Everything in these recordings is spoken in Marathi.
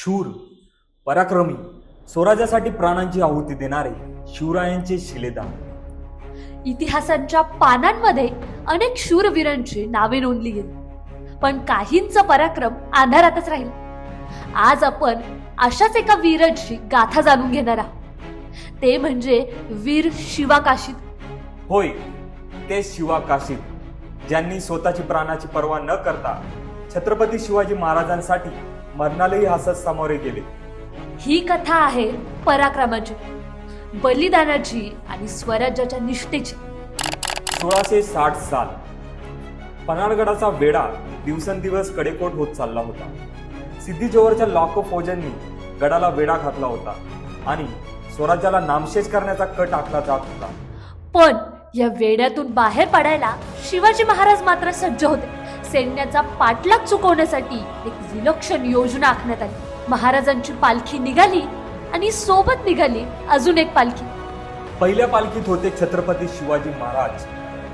शूर पराक्रमी स्वराज्यासाठी प्राणांची आहुती देणारे शिवरायांचे शिलेदार. इतिहासांच्या पानांमध्ये अनेक शूरवीरांची नावे नोंदली गेली. पण काहींचं पराक्रम अंधारातच राहील. आज आपण अशाच एका वीराची गाथा जाणून घेणार आहोत. ते म्हणजे वीर शिवा काशीद होय ते शिवा काशीद ज्यांनी स्वतःची प्राणाची पर्वा न करता छत्रपती शिवाजी महाराजांसाठी मरणालाही हसत सामोरे गेले. ही कथा आहे पराक्रमाची. बलिदानाची आणि स्वराज्याच्या निष्ठेची. सोळाशे साठ साल. पन्हाळगडाचा वेढा दिवसेंदिवस कडेकोट होत चालला होता. सिद्धी लाखो फौजांनी गडाला वेढा घातला होता आणि स्वराज्याला नामशेष करण्याचा कट आखला जात होता. पण या वेड्यातून बाहेर पडायला शिवाजी महाराज मात्र सज्ज होते. सैन्याचा पाठलाग चुकवण्यासाठी एक विलक्षण योजना आखण्यात आली. महाराजांची पालखी निघाली आणि सोबत निघाली अजून एक पालखी. पहिल्या पालखीत होते छत्रपती शिवाजी महाराज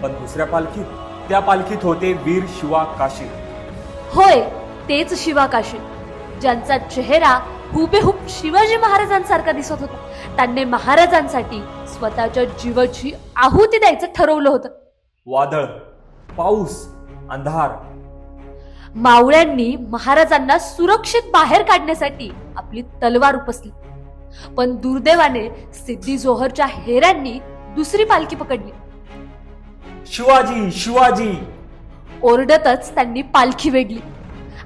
पण दुसऱ्या पालखीत त्या पालखीत होते वीर शिवा काशी होय तेच शिवा काशी ज्यांचा चेहरा हुबेहूब शिवाजी महाराजांसारखा दिसत होता. त्यांनी महाराजांसाठी स्वतःच्या जीवाची आहुती द्यायचं ठरवलं होतं. वादळ पाऊस अंधार. मावळ्यांनी महाराजांना सुरक्षित बाहेर काढण्यासाठी आपली तलवार उपसली. पण दुर्दैवाने सिद्धी जोहरच्या हेऱ्यांनी दुसरी पालखी पकडली. शिवाजी शिवाजी! ओरडतच त्यांनी पालखी वेढली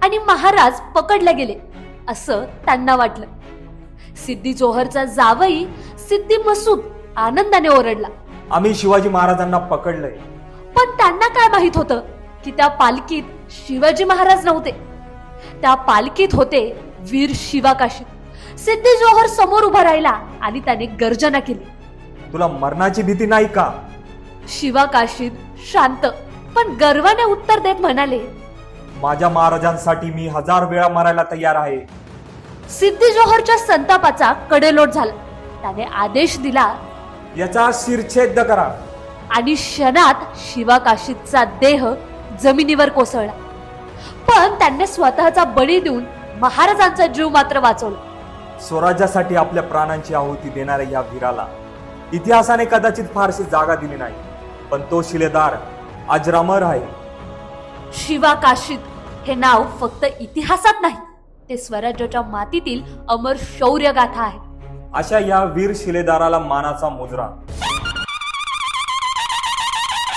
आणि महाराज पकडले गेले असं त्यांना वाटलं. सिद्धी जोहरचा जावई सिद्धी मसूद आनंदाने ओरडला. आम्ही शिवाजी महाराजांना पकडलंय. पण त्यांना काय माहीत होतं? की त्या पालखीत शिवाजी महाराज नव्हते. त्या पालखीत होते वीर शिवाकाशी सिद्धी जोहर समोर उभा राहिला आणि त्याने गर्जना केली. तुला मरणाची भीती नाही का? शिवाकाशीत शांत पण गर्वाने उत्तर देत म्हणाले माझ्या महाराजांसाठी मी हजार वेळा मरायला तयार आहे. सिद्धी जोहरच्या संतापाचा कडेलोट झाला. त्याने आदेश दिला याचा शिरछेद करा. आणि क्षणात शिवाकाशीचा देह जमिनीवर कोसळला. पण त्यांनी स्वतःचा बळी देऊन महाराजांचा जीव मात्र वाचवला. स्वराज्यासाठी आपल्या प्राणांची आहुती देणाऱ्या या वीराला इतिहासाने कदाचित फारशी जागा दिली नाही पण तो शिलेदार अजरामर आहे. शिवाकाशीत हे नाव फक्त इतिहासात नाही ते स्वराज्याच्या मातीतील अमर शौर्य गाथा आहे. अशा या वीर शिलेदाराला मानाचा मुजरा